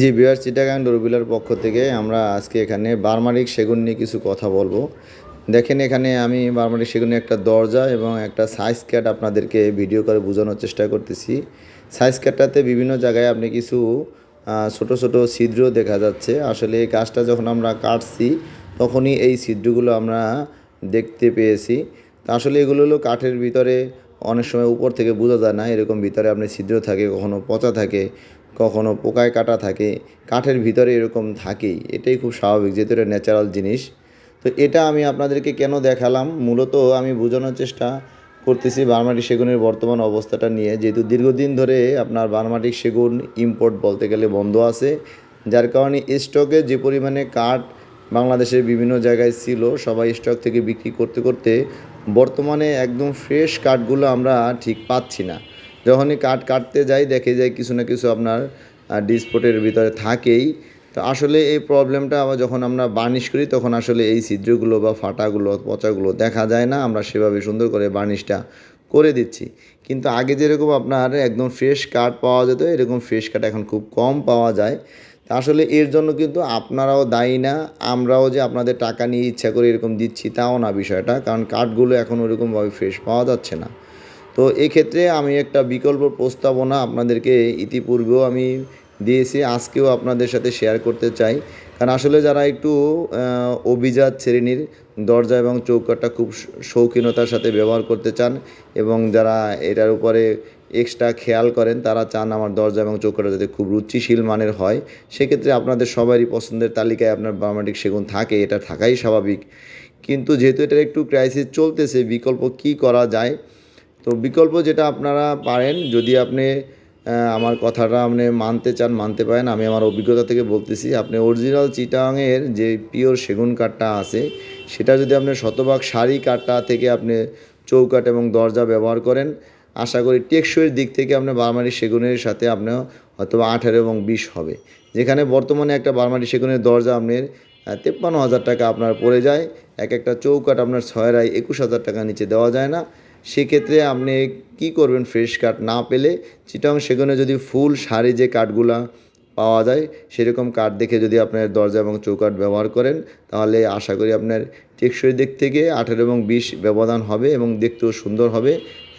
জি বিহার চিটাগাং ডোরবিলার পক্ষ থেকে আমরা আজকে এখানে বারমারিক সেগুন নিয়ে কিছু কথা বলব। দেখেন এখানে আমি বারমারিক সেগুনের একটা দরজা এবং একটা সাইজ ক্যাট আপনাদেরকে ভিডিও করে বোঝানোর চেষ্টা করতেছি। সাইজ ক্যাটটাতে বিভিন্ন জায়গায় আপনি কিছু ছোট ছোট ছিদ্র দেখা যাচ্ছে। আসলে এই কাজটা যখন আমরা কাটছি, তখনই এই ছিদ্রগুলো আমরা দেখতে পেয়েছি। আসলে এগুলো হলো কাঠের ভিতরে অনেক সময় উপর থেকে বোঝা যায় না, এরকম ভিতরে আপনি ছিদ্র থাকে, কখনো পচা থাকে কখনো পোকায় কাটা থাকে, কাঠের ভিতরে এরকম থাকেই। এটাই খুব স্বাভাবিক, যেহেতু এটা ন্যাচারাল জিনিস। তো এটা আমি আপনাদেরকে কেন দেখালাম? মূলত আমি বোঝানোর চেষ্টা করতেছি বারমাটিক সেগুনের বর্তমান অবস্থাটা নিয়ে। যেহেতু দীর্ঘদিন ধরে আপনার বারমাটিক সেগুন ইম্পোর্ট বলতে গেলে বন্ধ আছে, যার কারণে স্টকে যে পরিমাণে কাঠ বাংলাদেশের বিভিন্ন জায়গায় ছিল, সবাই স্টক থেকে বিক্রি করতে করতে বর্তমানে একদম ফ্রেশ কাঠগুলো আমরা ঠিক পাচ্ছি না। যখনই কাঠ কাটতে যাই, দেখে যাই কিছু না কিছু আপনার ডিসপোর্টের ভিতরে থাকেই। তো আসলে এই প্রবলেমটা আবার যখন আমরা বার্নিশ করি, তখন আসলে এই ছিদ্রগুলো বা ফাটাগুলো, পচাগুলো দেখা যায় না। আমরা সেভাবে সুন্দর করে বার্নিশটা করে দিচ্ছি। কিন্তু আগে যেরকম আপনার একদম ফ্রেশ কাঠ পাওয়া যেত, এরকম ফ্রেশ কাঠ এখন খুব কম পাওয়া যায়। তা আসলে এর জন্য কিন্তু আপনারাও দায়ী না। আমরাও যে আপনাদের টাকা নিয়ে ইচ্ছা করে এরকম দিচ্ছি, তাও না বিষয়টা। কারণ কাঠগুলো এখন ওরকমভাবে ফ্রেশ পাওয়া যাচ্ছে না। তো এক্ষেত্রে আমি একটা বিকল্প প্রস্তাবনা আপনাদেরকে ইতিপূর্বেও আমি দিয়েছি, আজকেও আপনাদের সাথে শেয়ার করতে চাই। কারণ আসলে যারা একটু অভিজাত শ্রেণির, দরজা এবং চৌকাটা খুব শৌখিনতার সাথে ব্যবহার করতে চান এবং যারা এটার উপরে এক্সট্রা খেয়াল করেন, তারা চান আমার দরজা এবং চৌকাটা যাতে খুব রুচিশীল মানের হয়। সেক্ষেত্রে আপনাদের সবারই পছন্দের তালিকায় আপনার বার্মাটিক সেগুন থাকে, এটা থাকাই স্বাভাবিক। কিন্তু যেহেতু এটার একটু ক্রাইসিস চলতেছে, বিকল্প কি করা যায়? তো বিকল্প যেটা আপনারা পারেন, যদি আপনি আমার কথাটা আপনি মানতে চান, মানতে পারেন, আমি আমার অভিজ্ঞতা থেকে বলতেছি, আপনি অরিজিনাল চিটাংয়ের যে পিওর সেগুন কাঠটা আছে, সেটা যদি আপনি শতভাগ শাড়ি কাঠটা থেকে আপনি চৌকাঠ এবং দরজা ব্যবহার করেন, আশা করি টেকসইয়ের দিক থেকে আপনার বারমারি সেগুনের সাথে আপনার হয়তো আঠারো এবং বিশ হবে। যেখানে বর্তমানে একটা বারমারি সেগুনের দরজা আপনার তেপ্পান্ন হাজার টাকা আপনার পড়ে যায়, এক একটা চৌকাঠ আপনার ছয় রায় একুশ হাজার টাকা নিচে দেওয়া যায় না। সেক্ষেত্রে আপনি কি করবেন ফ্রেশ কাঠ না পেলে? চিটং সেখানে যদি ফুল শাড়ি যে কাঠগুলা পাওয়া যায়, সেরকম কাঠ দেখে যদি আপনার দরজা এবং চৌকাঠ ব্যবহার করেন, তাহলে আশা করি আপনার টেকসই দিক থেকে আঠেরো এবং বিশ ব্যবধান হবে এবং দেখতেও সুন্দর হবে।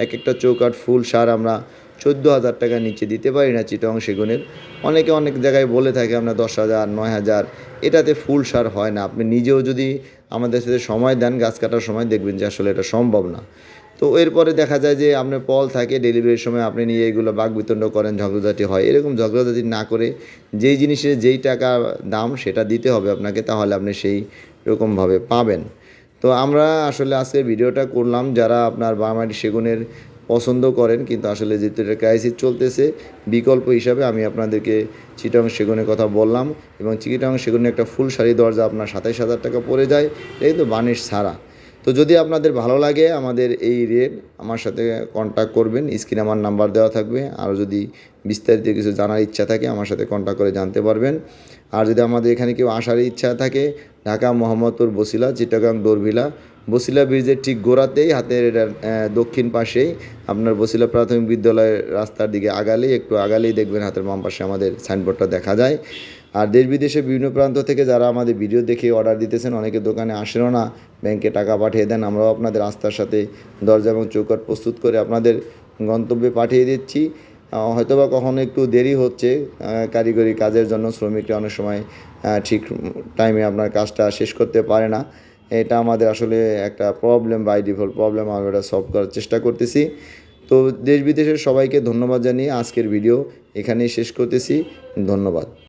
এক একটা চৌকাঠ ফুল সার আমরা চোদ্দ হাজার টাকা নিচে দিতে পারি না চিটং সেগুনের। অনেকে অনেক জায়গায় বলে থাকে আমরা দশ হাজার, নয় হাজার, এটাতে ফুল সার হয় না। আপনি নিজেও যদি আমাদের সাথে সময় দেন, গাছ কাটার সময় দেখবেন যে আসলে এটা সম্ভব না। তো এরপরে দেখা যায় যে আপনার পল থাকে ডেলিভারির সময় আপনি নিয়ে এগুলো বাক বিতণ্ড করেন, ঝগড়াঝাটি হয়। এরকম ঝগড়াঝাটি না করে যেই জিনিসের যেই টাকা দাম সেটা দিতে হবে আপনাকে, তাহলে আপনি সেই রকমভাবে পাবেন। তো আমরা আসলে আজকে ভিডিওটা করলাম, যারা আপনার বারমাটি সেগুনের পছন্দ করেন, কিন্তু আসলে যেহেতু এটা ক্রাইসিস চলতেছে, বিকল্প হিসাবে আমি আপনাদেরকে চিটং সেগুনের কথা বললাম এবং চিকিটং সেগুনের একটা ফুল শাড়ি দরজা আপনার সাতাইশ হাজার টাকা পড়ে যায় এটা কিন্তু বানিশ ছাড়া। তো যদি আপনাদের ভালো লাগে আমাদের এই রেট আমার সাথে কন্ট্যাক্ট করবেন স্ক্রিনে আমার নাম্বার দেওয়া থাকবে। আর যদি বিস্তারিত কিছু জানার ইচ্ছা থাকে, আমার সাথে কন্ট্যাক্ট করে জানতে পারবেন। আর যদি আমাদের এখানে কেউ আসার ইচ্ছা থাকে, ঢাকা মোহাম্মদপুর বসিলা, চিটাগাং ডোরভিলা বসিলা ব্রিজের ঠিক গোড়াতেই, হাতের দক্ষিণ পাশেই আপনার বসিলা প্রাথমিক বিদ্যালয়ের রাস্তার দিকে আগালেই, একটু আগালেই দেখবেন হাতের বাম পাশে আমাদের সাইনবোর্ডটা দেখা যায়। আর দেশ বিদেশে বিভিন্ন প্রান্ত থেকে যারা আমাদের ভিডিও দেখে অর্ডার দিতেছেন, অনেকে দোকানে আসেনও না। ব্যাংকে টাকা পাঠিয়ে দেন, আমরাও আপনাদের আস্থার সাথে দরজা এবং চৌকাট প্রস্তুত করে আপনাদের গন্তব্যে পাঠিয়ে দিচ্ছি। হয়তোবা কখনো একটু দেরি হচ্ছে কারিগরি কাজের জন্য শ্রমিকরা অনেক সময় ঠিক টাইমে আপনার কাজটা শেষ করতে পারে না। এটা আমাদের আসলে একটা প্রবলেম বাই ডিফল্ট প্রবলেম আমরা এটা সলভ করার চেষ্টা করতেছি। তো দেশ বিদেশের সবাইকে ধন্যবাদ জানিয়ে আজকের ভিডিও এখানেই শেষ করতেছি। ধন্যবাদ।